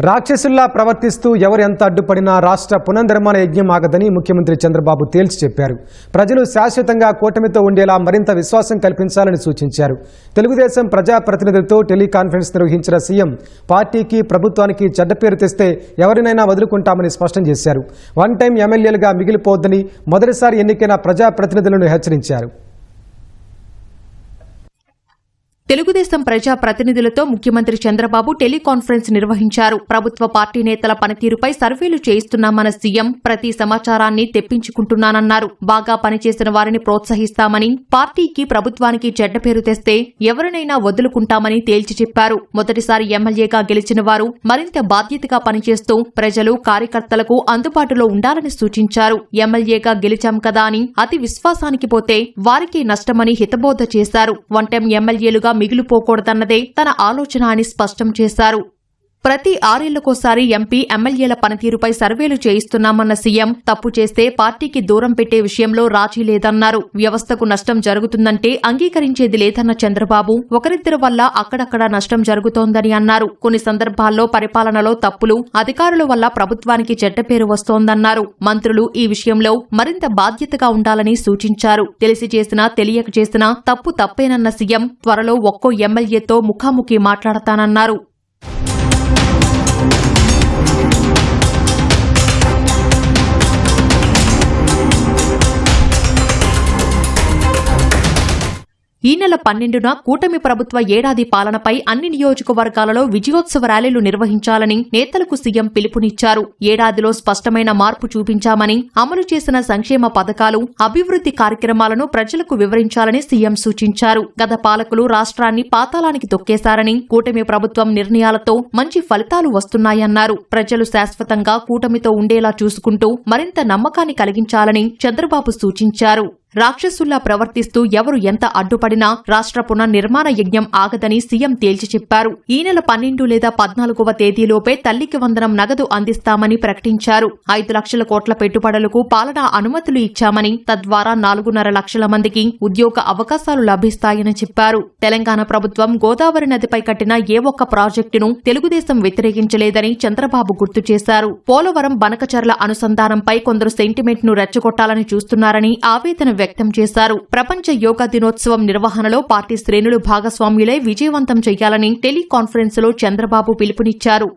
రాక్షసుల్లా ప్రవర్తిస్తూ ఎవరు ఎంత అడ్డుపడినా రాష్ట్ర పునర్నిర్మాణ యజ్ఞం ఆగదని ముఖ్యమంత్రి చంద్రబాబు తేల్చి చెప్పారు. ప్రజలు శాశ్వతంగా కూటమితో ఉండేలా మరింత విశ్వాసం కల్పించాలని సూచించారు. తెలుగుదేశం ప్రజాప్రతినిధులతో టెలికాన్ఫరెన్స్ నిర్వహించిన సీఎం పార్టీకి ప్రభుత్వానికి చెడ్డ పేరు తెస్తే ఎవరినైనా వదులుకుంటామని స్పష్టం చేశారు. వన్ టైం ఎమ్మెల్యేలుగా మిగిలిపోద్దని మొదటిసారి ఎన్నికైన ప్రజాప్రతినిధులను హెచ్చరించారు. తెలుగుదేశం ప్రజా ప్రతినిధులతో ముఖ్యమంత్రి చంద్రబాబు టెలికాన్ఫరెన్స్ నిర్వహించారు. ప్రభుత్వ పార్టీ నేతల పనితీరుపై సర్వేలు చేయిస్తున్నామన్న సీఎం ప్రతి సమాచారాన్ని తెప్పించుకుంటున్నానన్నారు. బాగా పనిచేసిన వారిని ప్రోత్సహిస్తామని పార్టీకి ప్రభుత్వానికి చెడ్డ పేరు తెస్తే ఎవరినైనా వదులుకుంటామని తేల్చి చెప్పారు. మొదటిసారి ఎమ్మెల్యేగా గెలిచిన వారు మరింత బాధ్యతగా పనిచేస్తూ ప్రజలు కార్యకర్తలకు అందుబాటులో ఉండాలని సూచించారు. ఎమ్మెల్యేగా గెలిచాం కదా అని అతి విశ్వాసానికి పోతే వారికి నష్టమని హితబోధ చేశారు. వన్టెం ఎమ్మెల్యేలుగా మిగిలిపోకూడదన్నదే తన ఆలోచన అని స్పష్టం చేశారు. ప్రతి ఆరేళ్ళకోసారి ఎంపీ ఎమ్మెల్యేల పనితీరుపై సర్వేలు చేయిస్తున్నామన్న సీఎం తప్పు చేస్తే పార్టీకి దూరం పెట్టే విషయంలో రాజీ లేదన్నారు. వ్యవస్థకు నష్టం జరుగుతుందంటే అంగీకరించేది లేదన్న చంద్రబాబు ఒకరిద్దరి వల్ల అక్కడక్కడ నష్టం జరుగుతోందని అన్నారు. కొన్ని సందర్భాల్లో పరిపాలనలో తప్పులు అధికారుల వల్ల ప్రభుత్వానికి చెడ్డ పేరు వస్తోందన్నారు. మంత్రులు ఈ విషయంలో మరింత బాధ్యతగా ఉండాలని సూచించారు. తెలిసి చేసినా తెలియక చేసినా తప్పు తప్పేనన్న సీఎం త్వరలో ఒక్కో ఎమ్మెల్యేతో ముఖాముఖి మాట్లాడతానన్నారు. ఈ నెల పన్నెండున కూటమి ప్రభుత్వ ఏడాది పాలనపై అన్ని నియోజకవర్గాలలో విజయోత్సవ ర్యాలీలు నిర్వహించాలని నేతలకు సీఎం పిలుపునిచ్చారు. ఏడాదిలో స్పష్టమైన మార్పు చూపించామని అమలు చేసిన సంక్షేమ పథకాలు అభివృద్ధి కార్యక్రమాలను ప్రజలకు వివరించాలని సీఎం సూచించారు. గత పాలకులు రాష్ట్రాన్ని పాతాళానికి తొక్కేశారని కూటమి ప్రభుత్వం నిర్ణయాలతో మంచి ఫలితాలు వస్తున్నాయన్నారు. ప్రజలు శాశ్వతంగా కూటమితో ఉండేలా చూసుకుంటూ మరింత నమ్మకాన్ని కలిగించాలని చంద్రబాబు సూచించారు. రాక్షసుల్లా ప్రవర్తిస్తూ ఎవరు ఎంత అడ్డుపడినా రాష్ట్ర పునర్నిర్మాణ యజ్ఞం ఆగదని సీఎం తేల్చి చెప్పారు. ఈ నెల పన్నెండు లేదా పద్నాలుగవ తేదీలోపే తల్లికి వందనం నగదు అందిస్తామని ప్రకటించారు. ఐదు లక్షల కోట్ల పెట్టుబడులకు పాలనా అనుమతులు ఇచ్చామని తద్వారా నాలుగున్నర లక్షల మందికి ఉద్యోగ అవకాశాలు లభిస్తాయని చెప్పారు. తెలంగాణ ప్రభుత్వం గోదావరి నదిపై కట్టిన ఏ ఒక్క ప్రాజెక్టును తెలుగుదేశం వ్యతిరేకించలేదని చంద్రబాబు గుర్తు చేశారు. పోలవరం బనకచర్ల అనుసంధానంపై కొందరు సెంటిమెంట్ను రెచ్చగొట్టాలని చూస్తున్నారని ఆవేదన వ్యక్తం చేశారు. ప్రపంచ యోగా దినోత్సవం నిర్వహణలో పార్టీ శ్రేణులు భాగస్వామ్యులై విజయవంతం చేయాలని టెలికాన్ఫరెన్స్లో చంద్రబాబు పిలుపునిచ్చారు.